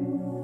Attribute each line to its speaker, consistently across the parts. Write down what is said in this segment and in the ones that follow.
Speaker 1: Thank you.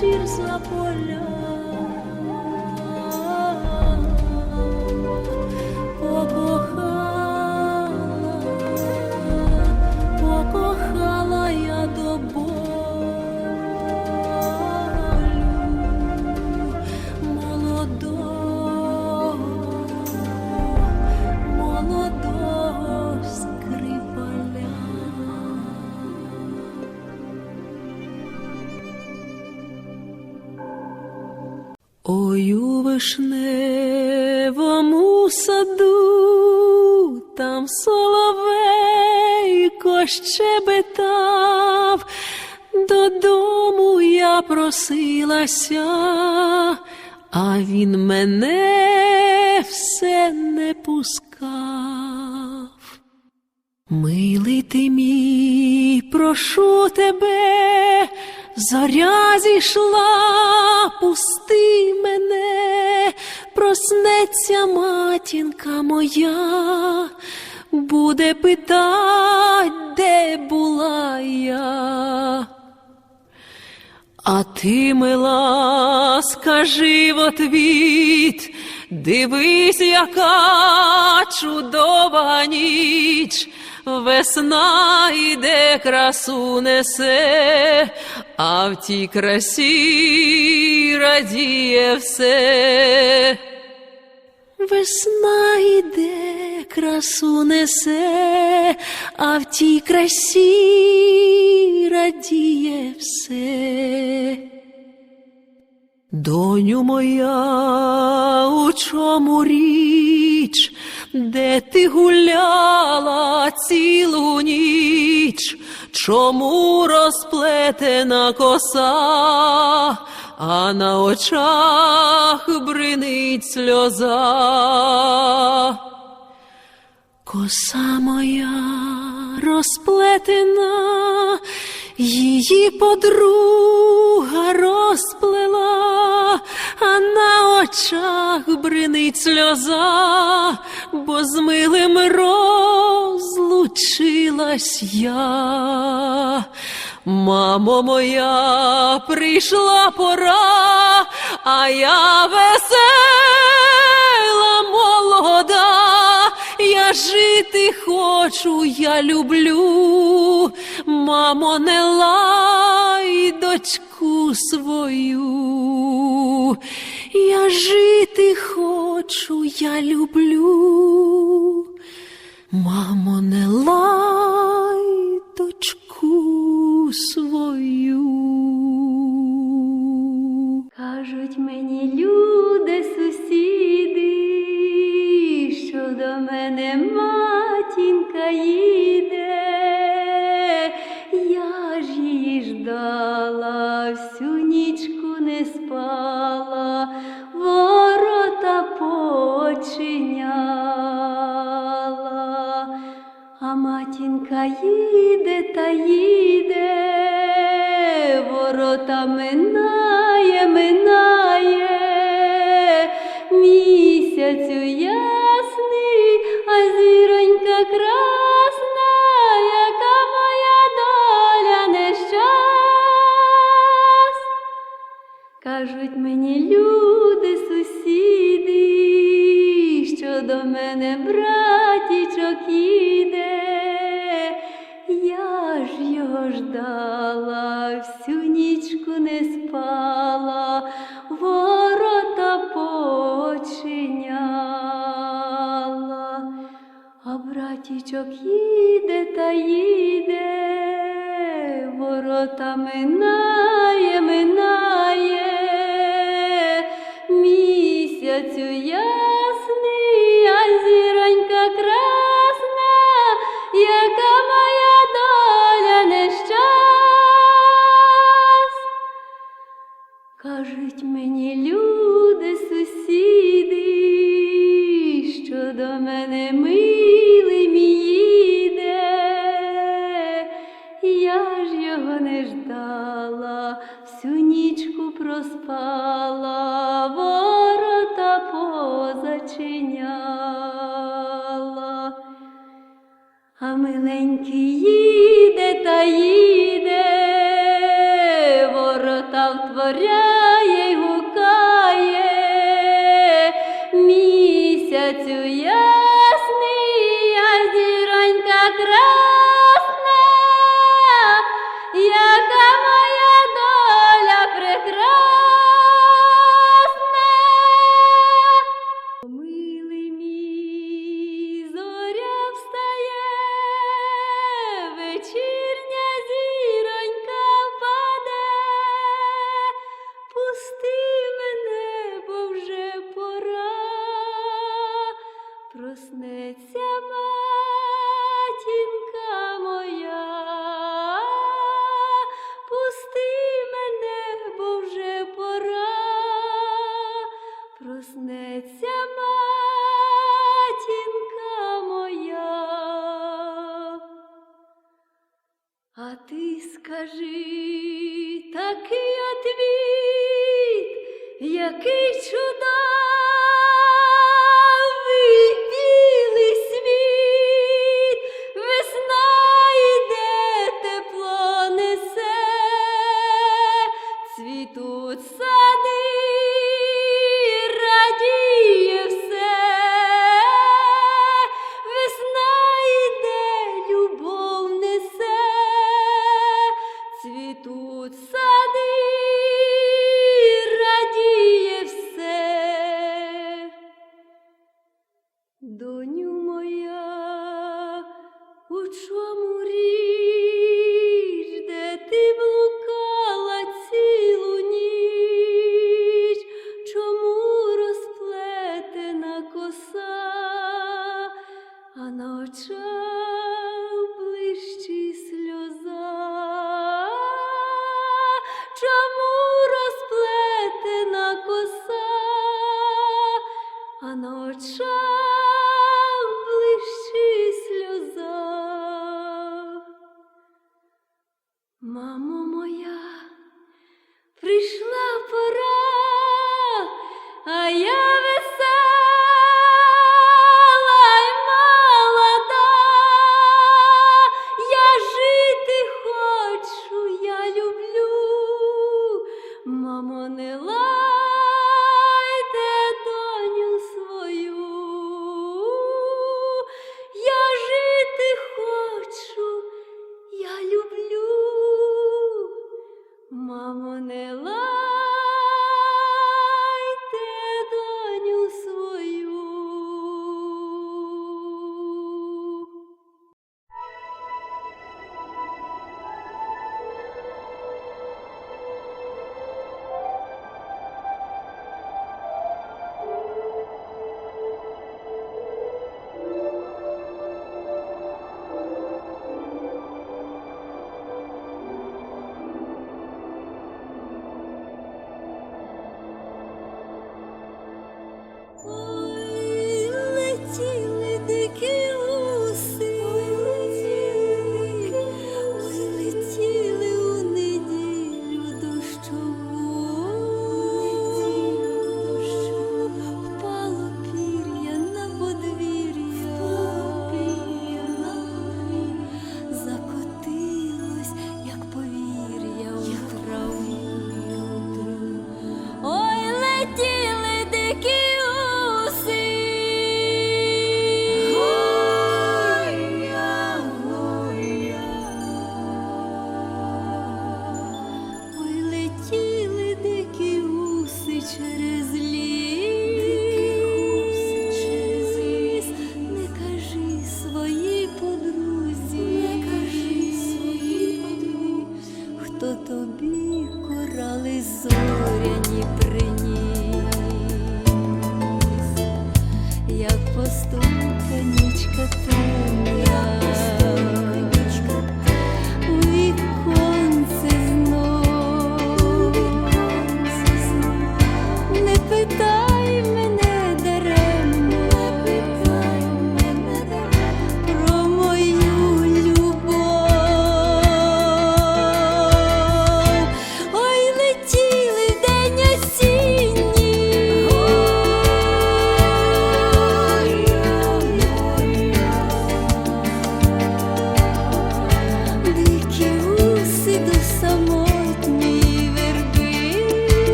Speaker 1: Вечір за поля. Щебетав, додому я просилася, а він мене все не пускав. Милий ти мій, прошу тебе, зоря зійшла, пусти мене, проснеться матінка моя, буде питать, я. А ти, мила, скажи в отвіт, дивись, яка чудова ніч, весна йде красу несе, а в тій красі радіє все. Весна йде, красу несе, а в тій красі радіє все. Доню моя, у чому річ, де ти гуляла цілу ніч, чому розплетена коса, а на очах бринить сльоза. Коса моя розплетена, її подруга розплела, а на очах бринить сльоза, бо з милим розлучилась я. Мамо моя, прийшла пора, а я весела молода. Жити хочу, я люблю, мамо, не лай дочку свою. Я жити хочу, я люблю, мамо, не лай дочку свою.
Speaker 2: Кажуть мені люди, сусіди, до мене матінка їде, я ж її ждала, всю нічку не спала, ворота починяла, а матінка їде та їде, ворота минає, Noc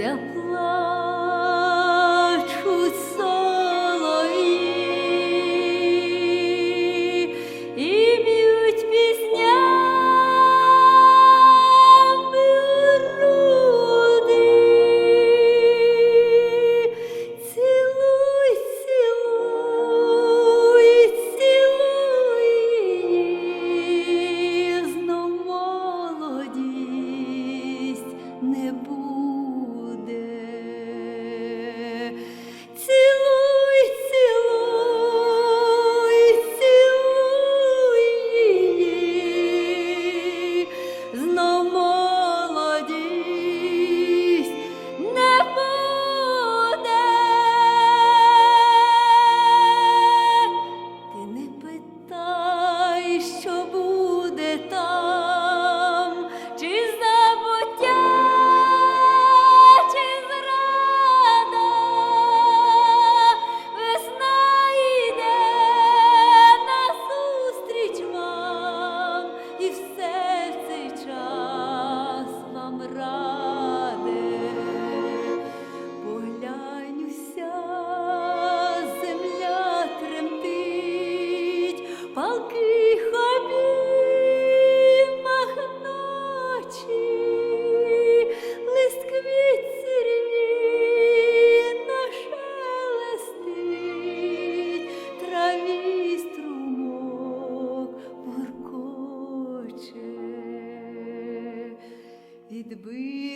Speaker 2: myself. якби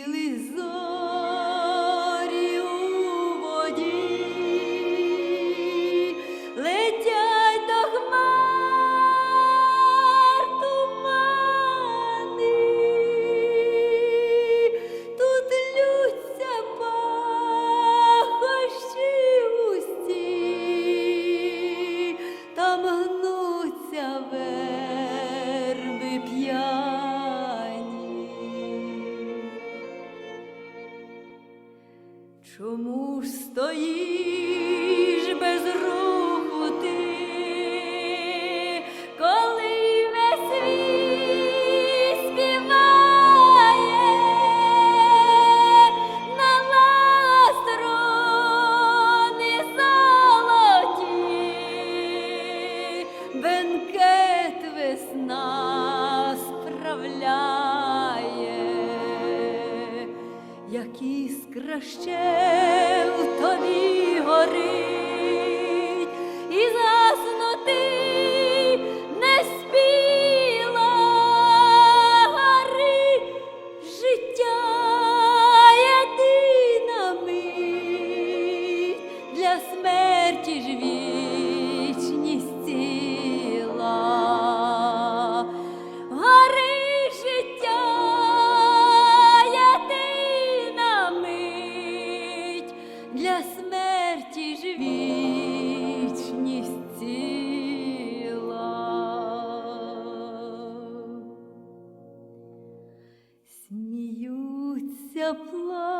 Speaker 2: нас справляє, як іскра ще в тобі горить. Kitaplar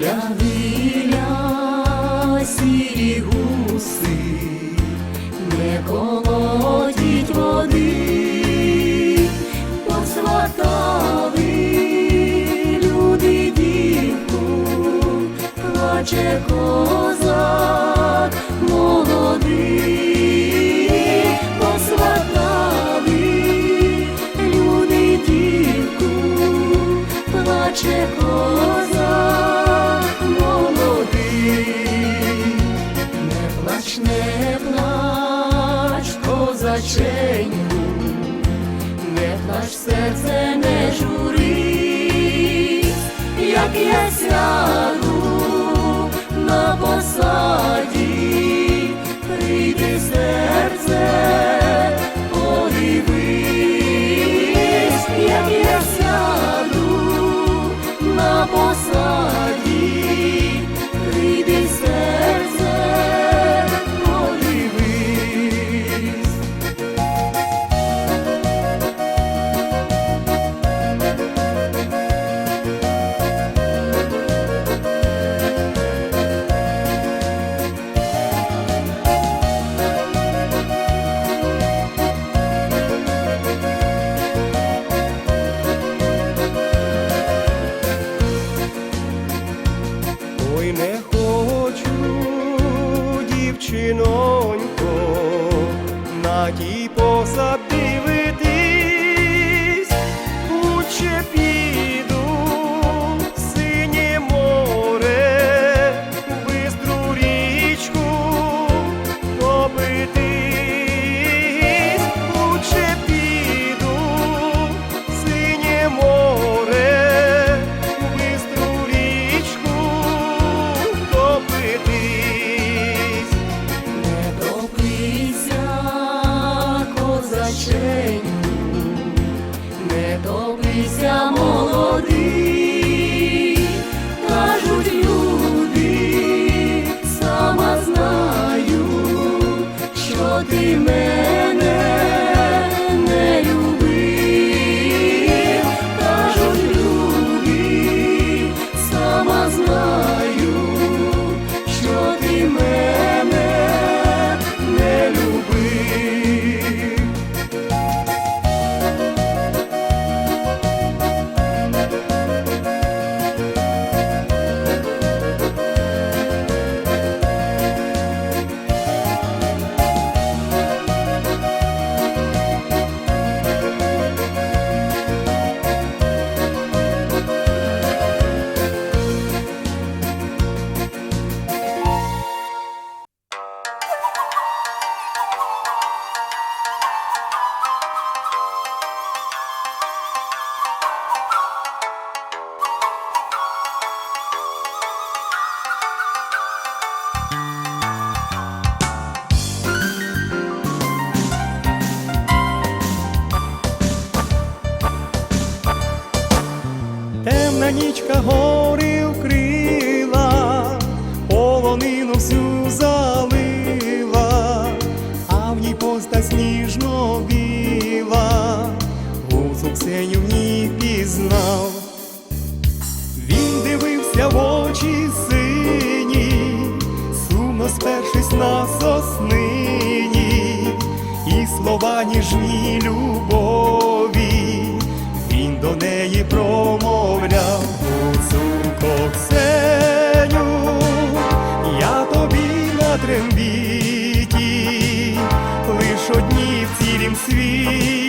Speaker 1: Виля, виля, сірі гуси, не колотіть води, посватали люди дівку, плаче козак молодий.
Speaker 2: Козаченьку, не плач серце не журись, як я сяду
Speaker 3: Темна нічка гори вкрила, полонину всю залила, а в ній постать сніжно біла, гусу Ксеню в ній пізнав. Він дивився в очі сині, сумно спершись на соснині, і слова ніжні любові, він до неї промовляв Гуцулко я тобі на трембіті, лиш одні в цілім світі.